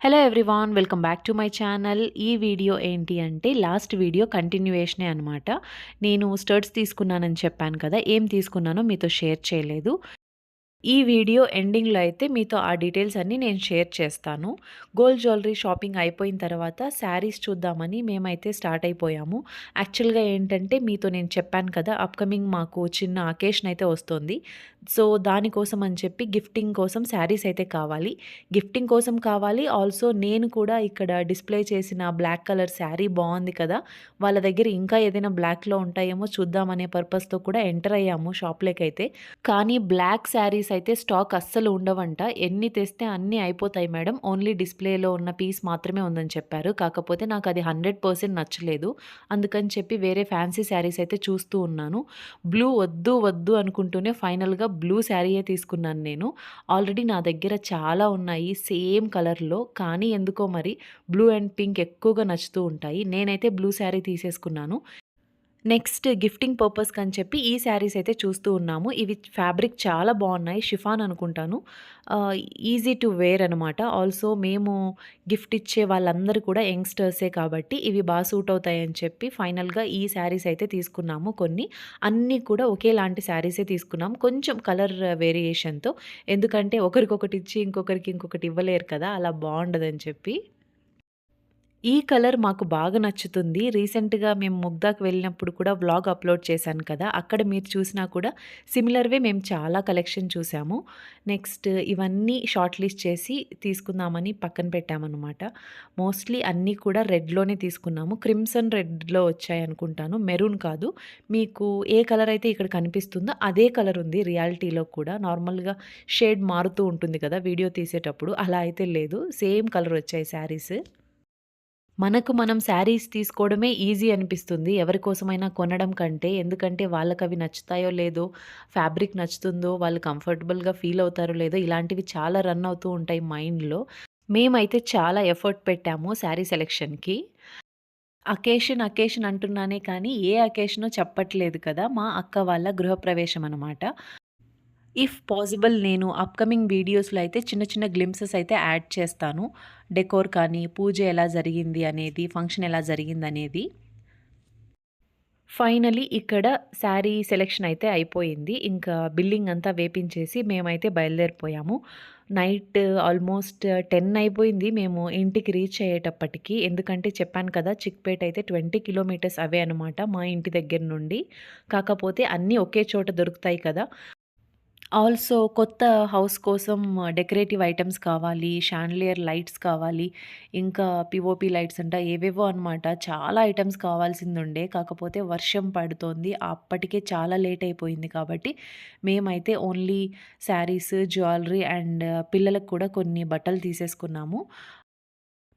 Hello everyone welcome back to my channel ఈ video ఏంటి అంటే లాస్ట్ వీడియో కంటిన్యూయేషనే అనమాట నేను స్టర్ట్స్ తీసుకున్నానని చెప్పాను కదా ఏం తీసుకున్నానో మీతో షేర్ చేయలేదు ఈ వీడియో ఎండింగ్‌లో అయితే మీతో ఆ డీటెయిల్స్ అన్నీ నేను షేర్ చేస్తాను. గోల్డ్ జ్యువెలరీ షాపింగ్ అయిపోయిన తర్వాత శారీస్ చూద్దామని మేమైతే స్టార్ట్ అయిపోయాము. యాక్చువల్‌గా ఏంటంటే మీతో నేను చెప్పాను కదా! అప్‌కమింగ్ మాకు చిన్న అకేషన్ అయితే వస్తుంది. సో, దానికోసం అని చెప్పి గిఫ్టింగ్ కోసం శారీస్ అయితే కావాలి. గిఫ్టింగ్ కోసం కావాలి. ఆల్సో నేను కూడా ఇక్కడ డిస్‌ప్లే చేసిన బ్లాక్ కలర్ శారీ బాగుంది కదా! వాళ్ళ దగ్గర ఇంకా ఏదైనా బ్లాక్‌లో ఉంటాయేమో చూద్దామనే పర్పస్‌తో కూడా ఎంటర్ అయ్యాము షాప్లోకి అయితే కానీ బ్లాక్ శారీస్ అయితే స్టాక్ అస్సలు ఉండవంట. ఎన్ని తెస్తే అన్నీ అయిపోతాయి మేడం. ఓన్లీ డిస్‌ప్లేలో ఉన్న పీస్ మాత్రమే ఉందని చెప్పారు. కాకపోతే నాకు అది హండ్రెడ్ పర్సెంట్ నచ్చలేదు. అందుకని చెప్పి వేరే ఫ్యాన్సీ శారీస్ అయితే చూస్తూ ఉన్నాను. బ్లూ వద్దు, వద్దు అనుకుంటూనే ఫైనల్‌గా బ్లూ శారీయే తీసుకున్నాను నేను. ఆల్రెడీ నా దగ్గర చాలా ఉన్నాయి సేమ్ కలర్‌లో. కానీ ఎందుకో మరి బ్లూ అండ్ పింక్ ఎక్కువగా నచ్చుతూ ఉంటాయి. నేనైతే బ్లూ శారీ తీసేసుకున్నాను. నెక్స్ట్ గిఫ్టింగ్ పర్పస్‌కని చెప్పి ఈ శారీస్ అయితే చూస్తూ ఉన్నాము. ఇవి ఫ్యాబ్రిక్ చాలా బాగున్నాయి షిఫాన్ అనుకుంటాను. ఈజీ టు వేర్ అనమాట. ఆల్సో మేము గిఫ్ట్ ఇచ్చే వాళ్ళందరూ కూడా యంగ్‌స్టర్సే కాబట్టి ఇవి బాగా సూట్ అవుతాయని చెప్పి ఫైనల్‌గా ఈ శారీస్ అయితే తీసుకున్నాము కొన్ని. అన్నీ కూడా ఒకేలాంటి శారీసే తీసుకున్నాం. కొంచెం కలర్ వేరియేషన్‌తో. ఎందుకంటే ఒకరికొకటి ఇచ్చి ఇంకొకరికి ఇంకొకటి ఇవ్వలేరు కదా! అలా బాగుండదని చెప్పి. ఈ కలర్ మాకు బాగా నచ్చుతుంది. రీసెంట్‌గా మేము ముగ్దాకి వెళ్ళినప్పుడు కూడా వ్లాగ్ అప్‌లోడ్ చేశాను కదా! అక్కడ మీరు చూసినా కూడా సిమిలర్‌వే మేము చాలా కలెక్షన్ చూసాము. నెక్స్ట్ ఇవన్నీ షార్ట్ లిస్ట్ చేసి తీసుకుందామని పక్కన పెట్టామన్నమాట మోస్ట్‌లీ అన్నీ కూడా రెడ్‌లోనే తీసుకున్నాము. క్రిమ్సన్ రెడ్‌లో వచ్చాయి అనుకుంటాను మెరూన్ కాదు. మీకు ఏ కలర్ అయితే ఇక్కడ కనిపిస్తుందో అదే కలర్ ఉంది రియాలిటీలో కూడా. నార్మల్‌గా షేడ్ మారుతూ ఉంటుంది కదా! వీడియో తీసేటప్పుడు. అలా అయితే లేదు. సేమ్ కలర్ వచ్చాయి శారీస్. మనకు మనం శారీస్ తీసుకోవడమే ఈజీ అనిపిస్తుంది. ఎవరి కోసమైనా కొనడం కంటే. ఎందుకంటే వాళ్ళకి అవి నచ్చుతాయో లేదో, ఫ్యాబ్రిక్ నచ్చుతుందో, వాళ్ళు కంఫర్టబుల్‌గా ఫీల్ అవుతారో లేదో ఇలాంటివి చాలా రన్ అవుతూ ఉంటాయి మైండ్‌లో. మేమైతే చాలా ఎఫర్ట్ పెట్టాము శారీ సెలెక్షన్కి అకేషన్, అకేషన్ అంటున్నానే కానీ ఏ అకేషనో చెప్పట్లేదు కదా! మా అక్క వాళ్ళ గృహప్రవేశం అనమాట. ఇఫ్ పాసిబుల్ నేను అప్‌కమింగ్ వీడియోస్‌లో అయితే చిన్న చిన్న గ్లిమ్సెస్ అయితే యాడ్ చేస్తాను. డెకోర్ కానీ, పూజ ఎలా జరిగింది అనేది, ఫంక్షన్ ఎలా జరిగింది అనేది ఫైనలీ ఇక్కడ శారీ సెలక్షన్ అయితే అయిపోయింది. ఇంకా బిల్లింగ్ అంతా వేపించేసి మేమైతే బయలుదేరిపోయాము. నైట్ ఆల్మోస్ట్ 10 అయిపోయింది మేము ఇంటికి రీచ్ అయ్యేటప్పటికి. ఎందుకంటే చెప్పాను కదా! చిక్‌పేట్ అయితే 20 కిలోమీటర్స్ అవే అనమాట మా ఇంటి దగ్గర నుండి. కాకపోతే అన్నీ ఒకే చోట దొరుకుతాయి కదా! ఆల్సో కొత్త హౌస్ కోసం uh, డెకరేటివ్ ఐటమ్స్ కావాలి. షాన్లియర్ లైట్స్ కావాలి. ఇంకా పిఓపి లైట్స్ అంట ఏవేవో అనమాట. చాలా ఐటమ్స్ కావాల్సింది ఉండే కాకపోతే వర్షం పడుతోంది. అప్పటికే చాలా లేట్ అయిపోయింది కాబట్టి మేమైతే ఓన్లీ శారీస్, జ్యువెలరీ అండ్ పిల్లలకు కూడా కొన్ని బట్టలు తీసేసుకున్నాము.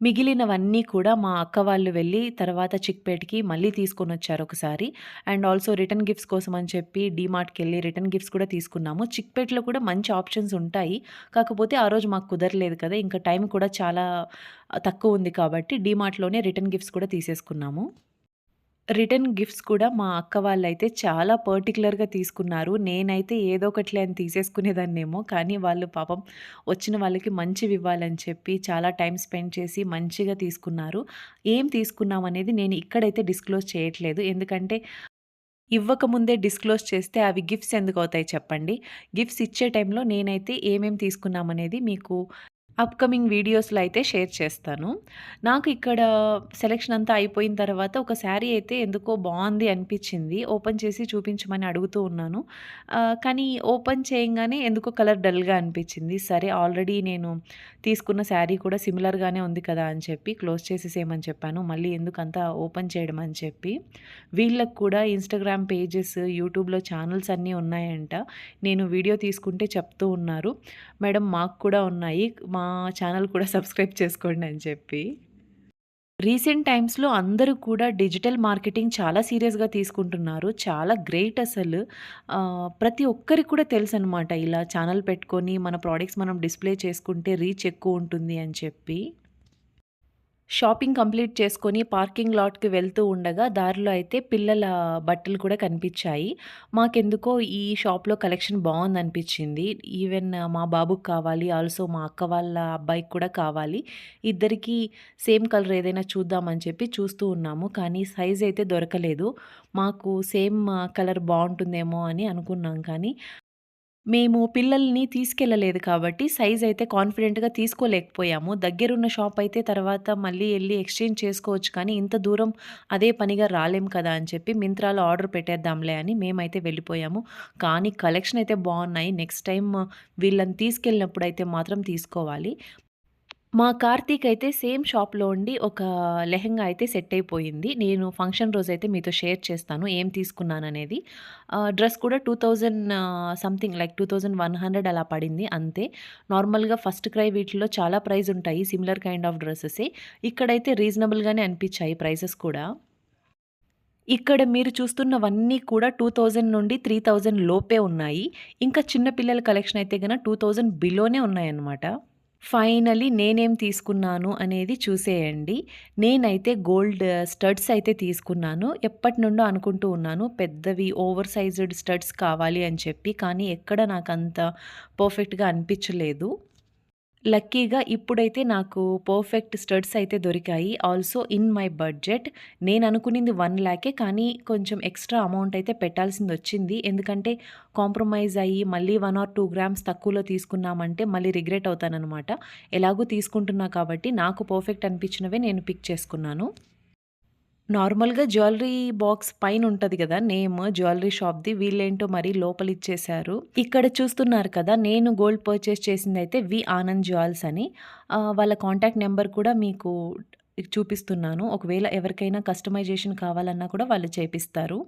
మిగిలినవన్నీ కూడా మా అక్క వాళ్ళు వెళ్ళి తర్వాత చిక్‌పేట్‌కి మళ్ళీ తీసుకొని వచ్చారు ఒకసారి. అండ్ ఆల్సో రిటర్న్ గిఫ్ట్స్ కోసం అని చెప్పి డీమార్ట్‌కెళ్ళి రిటర్న్ గిఫ్ట్స్ కూడా తీసుకున్నాము. చిక్‌పేట్‌లో కూడా మంచి ఆప్షన్స్ ఉంటాయి. కాకపోతే ఆ రోజు మాకు కుదరలేదు కదా! ఇంకా టైం కూడా చాలా తక్కువ ఉంది కాబట్టి డీమార్ట్‌లోనే రిటర్న్ గిఫ్ట్స్ కూడా తీసేసుకున్నాము. రిటర్న్ గిఫ్ట్స్ కూడా మా అక్క వాళ్ళైతే చాలా పర్టిక్యులర్‌గా తీసుకున్నారు. నేనైతే ఏదో ఒకట్లే అని తీసేసుకునేదాన్నేమో. కానీ వాళ్ళు పాపం వచ్చిన వాళ్ళకి మంచివి ఇవ్వాలని చెప్పి చాలా టైం స్పెండ్ చేసి మంచిగా తీసుకున్నారు. ఏం తీసుకున్నాం అనేది నేను ఇక్కడైతే డిస్క్లోజ్ చేయట్లేదు. ఎందుకంటే ఇవ్వకముందే డిస్క్లోజ్ చేస్తే అవి గిఫ్ట్స్ ఎందుకు అవుతాయి చెప్పండి. గిఫ్ట్స్ ఇచ్చే టైంలో నేనైతే ఏమేమి తీసుకున్నామనేది మీకు అప్‌కమింగ్ వీడియోస్‌లో అయితే షేర్ చేస్తాను. నాకు ఇక్కడ సెలెక్షన్ అంతా అయిపోయిన తర్వాత ఒక శారీ అయితే ఎందుకో బాగుంది అనిపించింది ఓపెన్ చేసి చూపించమని అడుగుతూ ఉన్నాను. కానీ ఓపెన్ చేయంగానే ఎందుకో కలర్ డల్‌గా అనిపించింది సరే ఆల్రెడీ నేను తీసుకున్న శారీ కూడా సిమిలర్‌గానే ఉంది కదా! అని చెప్పి క్లోజ్ చేసేసేయమని చెప్పాను. మళ్ళీ ఎందుకంతా ఓపెన్ చేయడం అని చెప్పి. వీళ్ళకు కూడా ఇన్‌స్టాగ్రామ్ పేజెస్, యూట్యూబ్‌లో ఛానల్స్ అన్నీ ఉన్నాయంట. నేను వీడియో తీసుకుంటే చెప్తూ ఉన్నారు. మేడం మాకు కూడా ఉన్నాయి. మా ఛానల్ కూడా సబ్స్క్రైబ్ చేసుకోండి అని చెప్పి. రీసెంట్ టైమ్స్‌లో అందరూ కూడా డిజిటల్ మార్కెటింగ్ చాలా సీరియస్‌గా తీసుకుంటున్నారు. చాలా గ్రేట్ అసలు. ప్రతి ఒక్కరికి కూడా తెలుసు అనమాట ఇలా ఛానల్ పెట్టుకొని మన ప్రొడక్ట్స్ మనం డిస్‌ప్లే చేసుకుంటే రీచ్ ఎక్కువ ఉంటుంది అని చెప్పి. షాపింగ్ కంప్లీట్ చేసుకొని పార్కింగ్ లాట్‌కి వెళ్తూ ఉండగా దారిలో అయితే పిల్లల బట్టలు కూడా కనిపించాయి మాకెందుకో ఈ షాప్‌లో కలెక్షన్ బావుందనిపిచ్చింది. ఈవెన్ మా బాబుకి కావాలి, ఆల్సో మా అక్క వాళ్ళ అబ్బాయికి కూడా కావాలి. ఇద్దరికీ సేమ్ కలర్ ఏదైనా చూద్దామని చెప్పి చూస్తూ ఉన్నాము. కానీ సైజ్ అయితే దొరకలేదు. మాకు సేమ్ కలర్ బాగుంటుందేమో అని అనుకున్నాం కానీ మేము పిల్లల్ని తీసుకెళ్ళలేదు కాబట్టి సైజ్ అయితే కాన్ఫిడెంట్‌గా తీసుకోలేకపోయాము. దగ్గరున్న షాప్ అయితే తర్వాత మళ్ళీ వెళ్ళి ఎక్స్‌చేంజ్ చేసుకోవచ్చు కానీ ఇంత దూరం అదే పనిగా రాలేం కదా! అని చెప్పి మింత్రాలో ఆర్డర్ పెట్టేద్దాంలే అని మేమైతే వెళ్ళిపోయాము. కానీ కలెక్షన్ అయితే బాగున్నాయి నెక్స్ట్ టైం వీళ్ళని తీసుకెళ్ళినప్పుడు అయితే మాత్రం తీసుకోవాలి. మా కార్తీక్ అయితే సేమ్ షాప్‌లో ఉండి ఒక లెహెంగా అయితే సెట్ అయిపోయింది. నేను ఫంక్షన్ రోజైతే మీతో షేర్ చేస్తాను ఏం తీసుకున్నాననేది. డ్రెస్ కూడా 2000 సంథింగ్ లైక్ 2100 అలా పడింది అంతే. నార్మల్‌గా ఫస్ట్ క్రై వీటిలో చాలా ప్రైస్ ఉంటాయి. సిమిలర్ కైండ్ ఆఫ్ డ్రెస్సెసే ఇక్కడైతే రీజనబుల్‌గానే అనిపించాయి ప్రైసెస్ కూడా. ఇక్కడ మీరు చూస్తున్నవన్నీ కూడా 2000 నుండి 3000 లోపే ఉన్నాయి. ఇంకా చిన్నపిల్లల కలెక్షన్ అయితే కనుక టూ థౌజండ్ బిలోనే ఉన్నాయన్నమాట. ఫైనలీ నేనేం తీసుకున్నాను అనేది చూసేయండి. నేనైతే గోల్డ్ స్టడ్స్ అయితే తీసుకున్నాను. ఎప్పటి నుండో అనుకుంటూ ఉన్నాను. పెద్దవి ఓవర్ సైజ్డ్ స్టడ్స్ కావాలి అని చెప్పి. కానీ ఎక్కడ నాకు అంత పర్ఫెక్ట్‌గా అనిపించలేదు. లక్కీగా ఇప్పుడైతే నాకు పర్ఫెక్ట్ స్టడ్స్ అయితే దొరికాయి. Also in my budget. నేను అనుకునింది 1,00,000 కానీ కొంచెం ఎక్స్‌ట్రా అమౌంట్ అయితే పెట్టాల్సింది వచ్చింది ఎందుకంటే కాంప్రమైజ్ అయ్యి మళ్ళీ వన్ ఆర్ టూ గ్రామ్స్ తక్కువలో తీసుకున్నామంటే మళ్ళీ రిగ్రెట్ అవుతాననమాట. ఎలాగో తీసుకుంటున్నా కాబట్టి నాకు పర్ఫెక్ట్ అనిపించినవే నేను పిక్ చేసుకున్నాను. నార్మల్‌గా జ్యువెల్లరీ బాక్స్ పైన ఉంటది గదా! Name jewellery షాప్‌ది. వీళ్ళేంటో మరి లోపల ఇచ్చేశారు. ఇక్కడ చూస్తున్నారు కదా! నేను గోల్డ్ పర్చేస్ చేసిందైతే వి ఆనంద్ జ్యువెల్స్ అని. ఆహ్, వాళ్ళ కాంటాక్ట్ నెంబర్ కూడా మీకు చూపిస్తున్నాను. ఒకవేళ ఎవరికైనా కస్టమైజేషన్ కావాలన్నా కూడా వాళ్ళు చేపిస్తారు.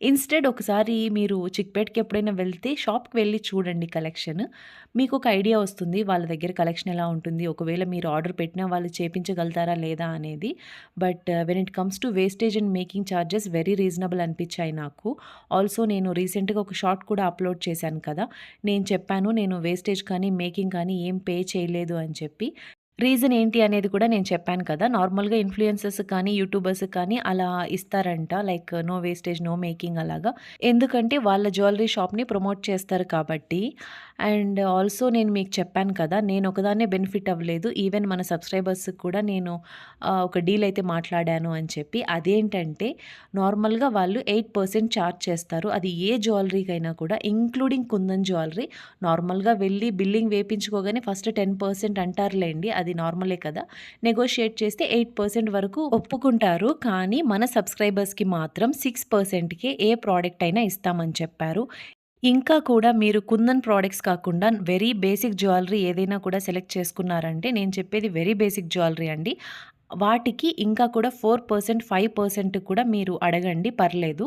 ఇన్‌స్టెడ్ ఒకసారి మీరు చిక్‌పేట్‌కి ఎప్పుడైనా వెళ్తే షాప్‌కి వెళ్ళి చూడండి కలెక్షన్. మీకు ఒక ఐడియా వస్తుంది. వాళ్ళ దగ్గర కలెక్షన్ ఎలా ఉంటుంది? ఒకవేళ మీరు ఆర్డర్ పెట్టినా వాళ్ళు చేపించగలుగుతారా లేదా అనేది. But when it comes to wastage and making charges very reasonable అనిపించాయి నాకు. ఆల్సో నేను రీసెంట్‌గా ఒక షార్ట్ కూడా అప్‌లోడ్ చేశాను కదా! నేను చెప్పాను నేను వేస్టేజ్ కానీ, మేకింగ్ కానీ ఏం పే చేయలేదు అని చెప్పి. రీజన్ ఏంటి అనేది కూడా నేను చెప్పాను కదా! నార్మల్‌గా ఇన్‌ఫ్లుయెన్సర్స్ కానీ, యూట్యూబర్స్ కానీ అలా ఇస్తారంట. Like no wastage, no making అలాగా. ఎందుకంటే వాళ్ళ జ్యువెలరీ షాప్‌ని ప్రమోట్ చేస్తారు కాబట్టి. అండ్ ఆల్సో నేను మీకు చెప్పాను కదా! నేను ఒకదాన్నే బెనిఫిట్ అవ్వలేదు. ఈవెన్ మన సబ్స్క్రైబర్స్ కూడా నేను ఒక డీల్ అయితే మాట్లాడాను అని చెప్పి. అదేంటంటే నార్మల్‌గా వాళ్ళు ఎయిట్ పర్సెంట్ చార్జ్ చేస్తారు. అది ఏ జ్యువెలరీకైనా కూడా ఇంక్లూడింగ్ కుందన్ జ్యువెలరీ నార్మల్‌గా వెళ్ళి బిల్లింగ్ వేపించుకోగానే ఫస్ట్ టెన్ పర్సెంట్ అంటారులేండి అది నార్మలే కదా! నెగోషియేట్ చేస్తే ఎయిట్ పర్సెంట్ వరకు ఒప్పుకుంటారు. కానీ మన సబ్స్క్రైబర్స్‌కి మాత్రం సిక్స్ పర్సెంట్కి ఏ ప్రోడక్ట్ అయినా ఇస్తామని చెప్పారు. ఇంకా కూడా మీరు కుందన్ ప్రోడక్ట్స్ కాకుండా వెరీ బేసిక్ జ్యువెలరీ ఏదైనా కూడా సెలెక్ట్ చేసుకున్నారంటే నేను చెప్పేది వెరీ బేసిక్ జ్యువెలరీ అండి. వాటికి ఇంకా కూడా 4%, 5% కూడా మీరు అడగండి పర్లేదు.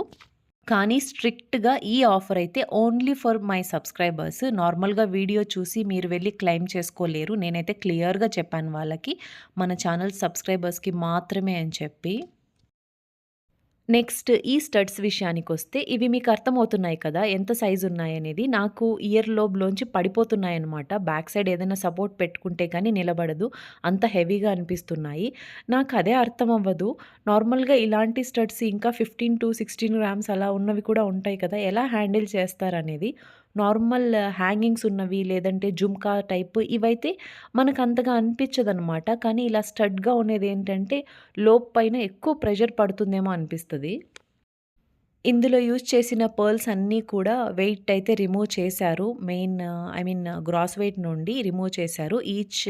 కానీ స్ట్రిక్ట్‌గా ఈ ఆఫర్ అయితే ఓన్లీ ఫర్ మై సబ్స్క్రైబర్స్. నార్మల్‌గా వీడియో చూసి మీరు వెళ్ళి క్లెయిమ్ చేసుకోలేరు. నేనైతే క్లియర్‌గా చెప్పాను వాళ్ళకి. మన ఛానల్ సబ్స్క్రైబర్స్‌కి మాత్రమే అని చెప్పి. నెక్స్ట్ ఈ స్టడ్స్ విషయానికి వస్తే ఇవి మీకు అర్థమవుతున్నాయి కదా! ఎంత సైజ్ ఉన్నాయనేది. నాకు ఇయర్ లోబ్‌లోంచి పడిపోతున్నాయన్నమాట. బ్యాక్ సైడ్ ఏదైనా సపోర్ట్ పెట్టుకుంటే కానీ నిలబడదు. అంత హెవీగా అనిపిస్తున్నాయి. నాకు అదే అర్థం అవ్వదు. నార్మల్‌గా ఇలాంటి స్టడ్స్ ఇంకా 15-16 గ్రామ్స్ అలా ఉన్నవి కూడా ఉంటాయి కదా! ఎలా హ్యాండిల్ చేస్తారనేది. నార్మల్ హ్యాంగింగ్స్ ఉన్నవి లేదంటే జుమ్కా టైప్ ఇవైతే మనకు అంతగా అనిపించదనమాట. కానీ ఇలా స్టడ్‌గా ఉండేది ఏంటంటే లోప్ పైన ఎక్కువ ప్రెషర్ పడుతుందేమో అనిపిస్తుంది ఇందులో యూజ్ చేసిన పర్ల్స్ అన్నీ కూడా వెయిట్ అయితే రిమూవ్ చేశారు. Main I mean gross weight నుండి రిమూవ్ చేశారు. ఈచ్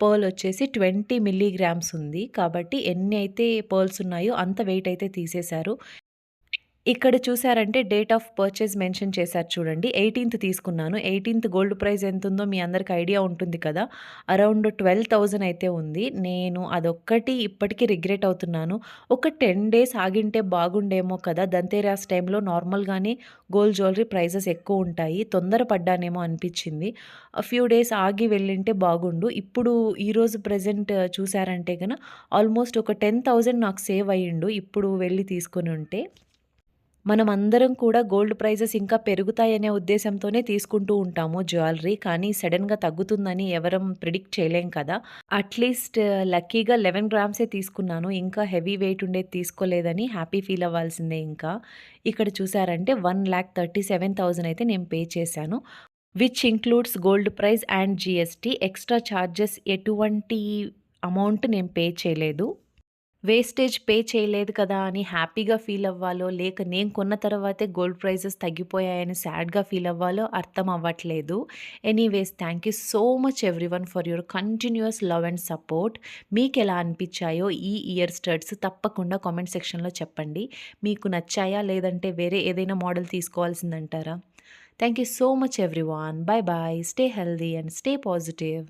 పర్ల్ వచ్చేసి 20 మిల్లీగ్రామ్స్ ఉంది. కాబట్టి ఎన్ని అయితే పర్ల్స్ ఉన్నాయో అంత వెయిట్ అయితే తీసేశారు. ఇక్కడ చూసారంటే డేట్ ఆఫ్ పర్చేజ్ మెన్షన్ చేశారు చూడండి. 18థ్ తీసుకున్నాను. 18థ్ గోల్డ్ ప్రైస్ ఎంతుందో మీ అందరికి ఐడియా ఉంటుంది కదా! అరౌండ్ 12,000 అయితే ఉంది. నేను అదొక్కటి ఇప్పటికి రిగ్రెట్ అవుతున్నాను. ఒక 10 డేస్ ఆగింటే బాగుండేమో కదా! దంతేరాస్ టైంలో నార్మల్‌గానే గోల్డ్ జ్యువెలరీ ప్రైజెస్ ఎక్కువుంటాయి. తొందర పడ్డానేమో అనిపించింది. ఫ్యూ డేస్ ఆగి వెళ్ళింటే బాగుండు. ఇప్పుడు ఈరోజు ప్రెజెంట్ చూసారంటే కనుక ఆల్మోస్ట్ ఒక 10,000 నాకు సేవ్ అయ్యిండు ఇప్పుడు వెళ్ళి తీసుకొని ఉంటే మనం మనమందరం కూడా గోల్డ్ ప్రైజెస్ ఇంకా పెరుగుతాయనే ఉద్దేశంతోనే తీసుకుంటూ ఉంటాము జ్యువెలరీ. కానీ సడన్గా తగ్గుతుందని ఎవరం ప్రిడిక్ట్ చేయలేం కదా! అట్‌లీస్ట్ లక్కీగా 11 గ్రామ్సే తీసుకున్నాను. ఇంకా హెవీ వెయిట్ ఉండేది తీసుకోలేదని హ్యాపీ ఫీల్ అవ్వాల్సిందే ఇంకా. ఇక్కడ చూసారంటే 1,37,000 అయితే నేను పే చేశాను. Which includes gold price and GST. Extra charges ఎటువంటి అమౌంట్ నేను పే చేయలేదు. వేస్టేజ్ పే చేయలేదు కదా అని హ్యాపీగా ఫీల్ అవ్వాలో, లేక నేను కొన్న తర్వాతే గోల్డ్ ప్రైజెస్ తగ్గిపోయాయని సాడ్‌గా ఫీల్ అవ్వాలో అర్థం అవ్వట్లేదు. Anyways thank you so much every one for your continuous love and support. మీకు ఎలా అనిపించాయో ఈ ఇయర్ స్టడ్స్ తప్పకుండా కామెంట్ సెక్షన్‌లో చెప్పండి. మీకు నచ్చాయా? లేదంటే వేరే ఏదైనా model తీసుకోవాల్సిందంటారా? Thank you so much every one bye bye stay healthy and stay positive.